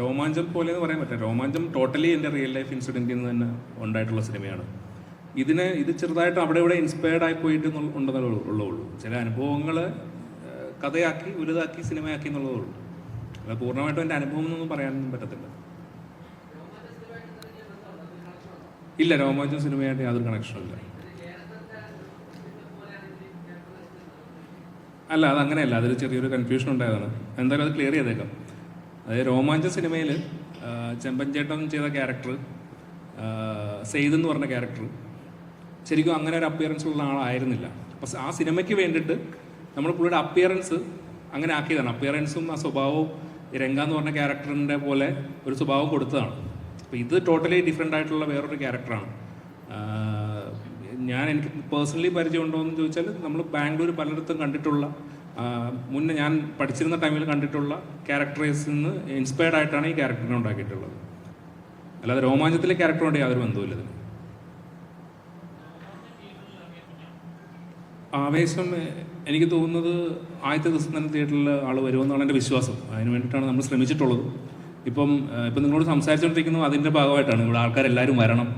രോമാഞ്ചം പോലെ എന്ന് പറയാൻ പറ്റില്ല. രോമാഞ്ചം ടോട്ടലി എന്റെ റിയൽ ലൈഫ് ഇൻസിഡന്റിൽ നിന്ന് തന്നെ ഉണ്ടായിട്ടുള്ള സിനിമയാണ്. ഇതിന് ഇത് ചെറുതായിട്ട് അവിടെ ഇവിടെ ഇൻസ്പയർഡ് ആയി പോയിട്ട് ഉണ്ടെന്നേ ഉള്ളൂ ചില അനുഭവങ്ങൾ കഥയാക്കി വലുതാക്കി സിനിമയാക്കി എന്നുള്ളതേ ഉള്ളൂ. അത് പൂർണമായിട്ടും എന്റെ അനുഭവം എന്നൊന്നും പറയാനൊന്നും പറ്റത്തില്ല. ഇല്ല രോമാഞ്ചം സിനിമയായിട്ട് യാതൊരു കണക്ഷനും ഇല്ല. അല്ല അത് അങ്ങനെയല്ല അതൊരു ചെറിയൊരു കൺഫ്യൂഷൻ ഉണ്ടായതാണ്. എന്തായാലും അത് ക്ലിയർ ചെയ്തേക്കാം. അതായത് രോമാഞ്ച സിനിമയിൽ ചെമ്പൻ ചേട്ടൻ ചെയ്ത ക്യാരക്ടർ സെയ്ദ് എന്ന് പറഞ്ഞ ക്യാരക്ടർ ശരിക്കും അങ്ങനെ ഒരു അപ്പിയറൻസ് ഉള്ള ആളായിരുന്നില്ല. അപ്പം ആ സിനിമയ്ക്ക് വേണ്ടിയിട്ട് നമ്മൾ പുള്ളിയുടെ അപ്പിയറൻസ് അങ്ങനെ ആക്കിയതാണ്. അപ്പിയറൻസും ആ സ്വഭാവവും രംഗ എന്ന് പറഞ്ഞ ക്യാരക്ടറിന്റെ പോലെ ഒരു സ്വഭാവം കൊടുത്തതാണ്. അപ്പോൾ ഇത് ടോട്ടലി ഡിഫറെന്റ് ആയിട്ടുള്ള വേറൊരു ക്യാരക്ടറാണ് ഞാൻ എനിക്ക് പേഴ്സണലി പരിചയമുണ്ടോ എന്ന് ചോദിച്ചാൽ നമ്മൾ ബാംഗ്ലൂർ പലയിടത്തും കണ്ടിട്ടുള്ള മുന്നേ ഞാൻ പഠിച്ചിരുന്ന ടൈമിൽ കണ്ടിട്ടുള്ള ക്യാരക്ടറേഴ്സിൽ നിന്ന് ഇൻസ്പയർഡ് ആയിട്ടാണ് ഈ ക്യാരക്ടറിനെ ഉണ്ടാക്കിയിട്ടുള്ളത്. അല്ലാതെ രോമാഞ്ചത്തിലെ ക്യാരക്ടറോട് യാതൊരു ബന്ധവുമില്ല ഇതിന് ആവേശം എനിക്ക് തോന്നുന്നത് ആദ്യത്തെ ദിവസം തന്നെ തിയേറ്ററിൽ ആൾ വരുമെന്നാണ് എന്റെ വിശ്വാസം. അതിന് വേണ്ടിയിട്ടാണ് നമ്മൾ ശ്രമിച്ചിട്ടുള്ളത്. ഇപ്പം ഇപ്പം നിങ്ങളോട് സംസാരിച്ചുകൊണ്ടിരിക്കുന്നത് അതിന്റെ ഭാഗമായിട്ടാണ്. ഇവിടെ ആൾക്കാരെല്ലാവരും വരണം.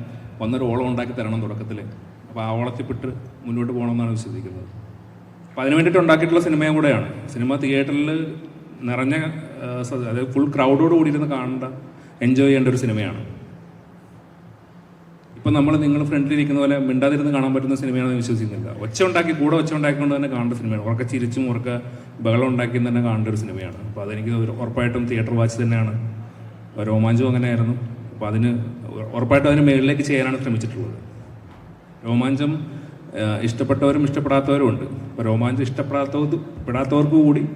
വന്നൊരു ഓളം ഉണ്ടാക്കി തരണം തുടക്കത്തിൽ അപ്പോൾ ആ ഓളത്തിൽപ്പെട്ട് മുന്നോട്ട് പോകണമെന്നാണ് വിശ്വസിക്കുന്നത്. അപ്പോൾ അതിന് വേണ്ടിയിട്ട് ഉണ്ടാക്കിയിട്ടുള്ള സിനിമയും കൂടെയാണ്. സിനിമ തിയേറ്ററിൽ നിറഞ്ഞ അതായത് ഫുൾ ക്രൗഡോട് കൂടിയിരുന്ന് കാണേണ്ട എൻജോയ് ചെയ്യേണ്ട ഒരു സിനിമയാണ്. ഇപ്പം നമ്മൾ നിങ്ങൾ ഫ്രണ്ടിലിരിക്കുന്ന പോലെ മിണ്ടാതിരുന്ന് കാണാൻ പറ്റുന്ന സിനിമയാണെന്ന് വിശ്വസിക്കുന്നില്ല. ഒച്ച ഉണ്ടാക്കി കൂടെ ഒച്ച ഉണ്ടാക്കിക്കൊണ്ട് തന്നെ കാണേണ്ട സിനിമയാണ്. ഉറക്കെ ചിരിച്ചും ഉറക്കെ ബഹളം ഉണ്ടാക്കി തന്നെ കാണേണ്ട ഒരു സിനിമയാണ്. അപ്പോൾ അതെനിക്ക് ഉറപ്പായിട്ടും തിയേറ്റർ വാച്ച് തന്നെയാണ്. രോമാഞ്ചം അങ്ങനെയായിരുന്നു. അപ്പോൾ അതിന് ഉറപ്പായിട്ടും അതിന് മേളിലേക്ക് ചെയ്യാനാണ് ശ്രമിച്ചിട്ടുള്ളത്. രോമാഞ്ചം ഇഷ്ടപ്പെട്ടവരും ഇഷ്ടപ്പെടാത്തവരും ഉണ്ട്. അപ്പോൾ രോമാഞ്ചം ഇഷ്ടപ്പെടാത്തവർ പെടാത്തവർക്ക് കൂടി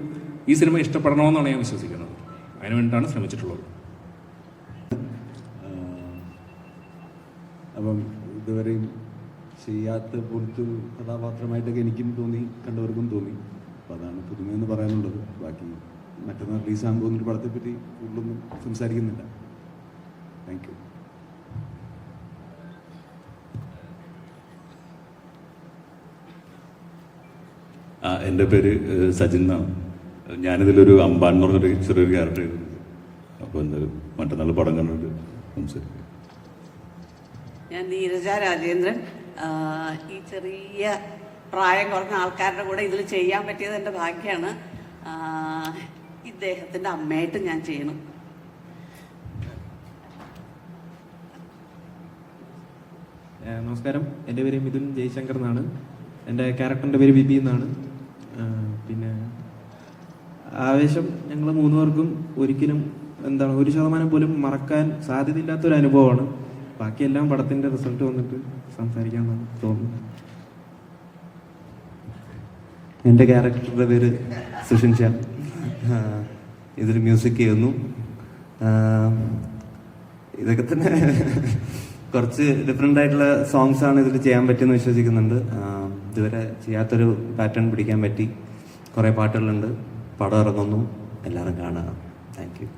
ഈ സിനിമ ഇഷ്ടപ്പെടണമെന്നാണ് ഞാൻ വിശ്വസിക്കുന്നത്. അതിനുവേണ്ടിയിട്ടാണ് ശ്രമിച്ചിട്ടുള്ളത്. അപ്പം ഇതുവരെയും ചെയ്യാത്ത പോലത്തെ കഥാപാത്രമായിട്ടൊക്കെ എനിക്കും തോന്നി കണ്ടവർക്കും തോന്നി. അപ്പോൾ അതാണ് പുതുമയെന്ന് പറയാനുള്ളത്. ബാക്കി മറ്റന്നാൾ റിലീസാകാൻ പോകുന്ന ഒരു പടത്തെപ്പറ്റി കൂടുതലൊന്നും സംസാരിക്കുന്നില്ല. Thank you. എന്റെ പേര് സജിൻ എന്നാണ്. ഞാനിതിലൊരു അമ്പാൻ എന്ന് പറഞ്ഞൊരു ചെറിയൊരു ക്യാരക്ടർ ചെയ്തിട്ടുണ്ട്. അപ്പോൾ എന്തായാലും മറ്റന്നാൾ പടം കണ്ടിട്ട് സംസാരിക്കും ഞാൻ നീരജ രാജേന്ദ്രൻ. ഈ ചെറിയ പ്രായം കുറഞ്ഞ ആൾക്കാരുടെ കൂടെ ഇതിൽ ചെയ്യാൻ പറ്റിയത് എന്റെ ഭാഗ്യമാണ് ഇദ്ദേഹത്തിന്റെ അമ്മയായിട്ട് ഞാൻ ചെയ്യണം. നമസ്കാരം. എന്റെ പേര് മിഥുൻ ജയശങ്കർ എന്നാണ്. എന്റെ ക്യാരക്ടറിന്റെ പേര് ബിബി എന്നാണ്. പിന്നെ ആവേശം ഞങ്ങൾ മൂന്ന് പേർക്കും ഒരിക്കലും എന്താണ് ഒരു ശതമാനം പോലും മറക്കാൻ സാധ്യതയില്ലാത്തൊരു അനുഭവമാണ്. ബാക്കിയെല്ലാം പടത്തിന്റെ റിസൾട്ട് വന്നിട്ട് സംസാരിക്കാമെന്നാണ് തോന്നുന്നത്. എന്റെ ക്യാരക്ടറുടെ പേര് സുഷിൻ ഷാ. ഇതിൽ മ്യൂസിക് ചെയ്യുന്നു. ഇതൊക്കെ തന്നെ കുറച്ച് ഡിഫറെന്റ് ആയിട്ടുള്ള സോങ്സ് ആണ് ഇതിൽ ചെയ്യാൻ പറ്റിയെന്ന് വിശ്വസിക്കുന്നുണ്ട്. ഇതുവരെ ചെയ്യാത്തൊരു പാറ്റേൺ പിടിക്കാൻ പറ്റി. കുറേ പാട്ടുകളുണ്ട്. പടം ഇറങ്ങുന്നു. എല്ലാവരും കാണുക. Thank you.